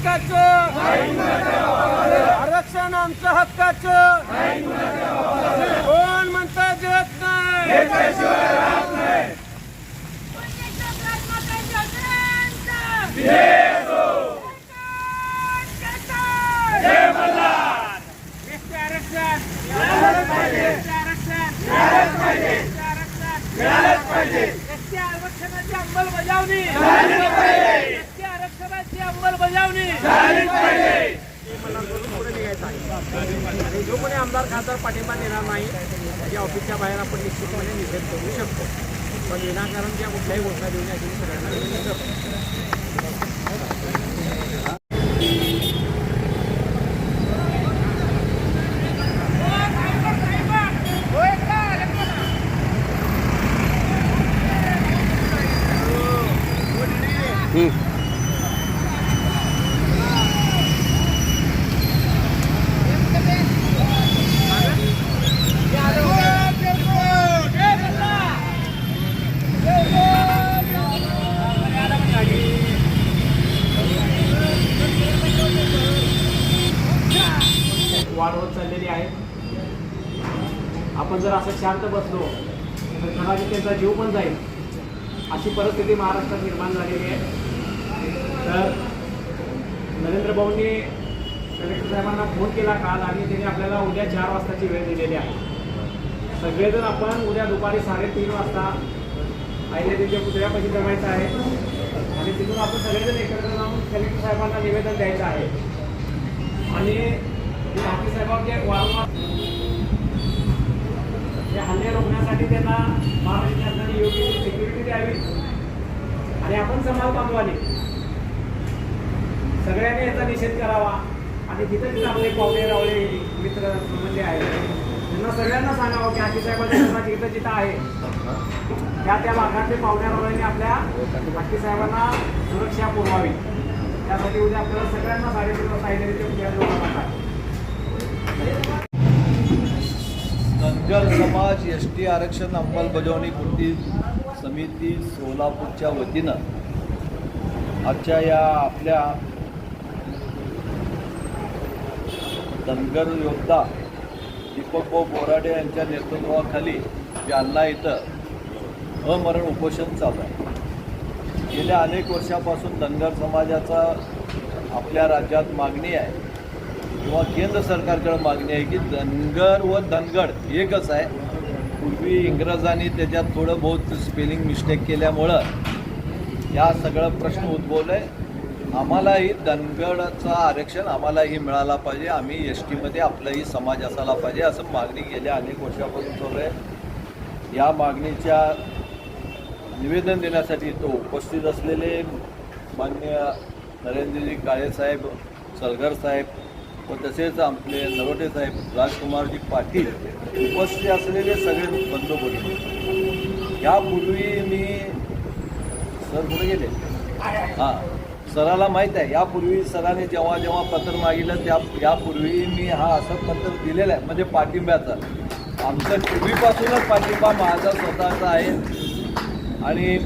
हक्काचं. आरक्षण आमच्या हक्काचं. कोण म्हणता देत नाही. आरक्षण. आरक्षण. आरक्षणाची अंमलबजावणी. अंमलबजावणी आणि जो कोणी आमदार खासदार पाठिंबा देणार नाही त्याच्या ऑफिसच्या बाहेर आपण निश्चितपणे निषेध करू शकतो. पण विनाकारण त्या कुठल्याही घोषणा देऊ नये सगळ्यांना विनंती आहे आपण जर असं शांत बसलो तर कदाचित त्यांचा जीव पण जाईल. अशी परिस्थिती महाराष्ट्रात निर्माण झालेली आहे. तर नरेंद्र भाऊंनी कलेक्टर साहेबांना फोन केला काल आणि त्यांनी आपल्याला उद्या चार वाजताची वेळ दिलेली आहे. सगळेजण आपण उद्या दुपारी साडेतीन वाजता अहिल्यादेवीच्या पुतळ्यापाशी जमायचं आहे. आणि तिथून आपण सगळेजण एकत्र जाऊन कलेक्टर साहेबांना निवेदन द्यायचं आहे. आणि बाकी हे हल्ले रोखण्यासाठी त्यांना महाराष्ट्र शासनाने योग्य सिक्युरिटी द्यावी. आणि आपण समाज बांधवाने सगळ्यांनी याचा निषेध करावा. आणि तिथे तिथे आपले पावले रावले मित्र संबंधी आहेत. त्यांना सगळ्यांना सांगावं की हाकी साहेबांच्या जिथं इथं जिथं आहे त्या त्या भागातले पावण्या रावळ्यांनी आपल्या हाकी साहेबांना सुरक्षा पुरवावी. त्यासाठी उद्या आपल्याला सगळ्यांना साडेतीन वाजता आयलेरीच्या पुतळ्याजवळ आहे धनगर समाज एस टी आरक्षण अंमलबजावणी कृती समिती सोलापूरच्या वतीनं आजच्या या आपल्या धनगर योद्धा दीपकभाऊ बोराडे यांच्या नेतृत्वाखाली जालना इथं अमरण उपोषण चालू आहे. गेल्या अनेक वर्षापासून धनगर समाजाचा आपल्या राज्यात मागणी आहे. किंवा केंद्र सरकारकडे मागणी आहे की धनगर व धनगड एकच आहे. पूर्वी इंग्रजांनी त्याच्यात थोडं बहुत स्पेलिंग मिस्टेक केल्यामुळं या सगळं प्रश्न उद्भवलं. आहे आम्हालाही धनगडचं आरक्षण आम्हालाही मिळाला पाहिजे. आम्ही एस टीमध्ये आपलाही समाज असायला पाहिजे असं मागणी गेल्या अनेक वर्षापासून चालू आहे. या मागणीच्या निवेदन देण्यासाठी तो उपस्थित असलेले मान्य नरेंद्रजी काळेसाहेब सलगर साहेब व तसेच आपले नरोटे साहेब राजकुमारजी पाटील उपस्थित असलेले सगळे बंधू यापूर्वी मी सर कुठे गेले? हां सराला माहीत आहे. यापूर्वी सराने जेव्हा जेव्हा पत्र मागितलं त्या यापूर्वी मी हा असं पत्र दिलेलं आहे. म्हणजे पाठिंब्याचं. आमचं पूर्वीपासूनच पाठिंबा माझा स्वतःचा आहे. आणि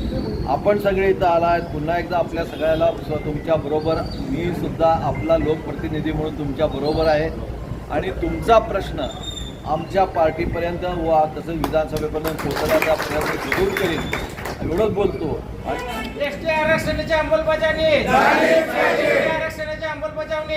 आपण सगळे इथं आला आहेत. पुन्हा एकदा आपल्या सगळ्याला स्व तुमच्याबरोबर मी सुद्धा आपला लोकप्रतिनिधी म्हणून तुमच्याबरोबर आहे. आणि तुमचा प्रश्न आमच्या पार्टीपर्यंत व तसंच विधानसभेपर्यंत पोहोचण्याचा प्रयत्न जरूर करीन. एवढंच बोलतो. आणि एसटी आरक्षणाची अंमलबजावणी आरक्षणाची अंमलबजावणी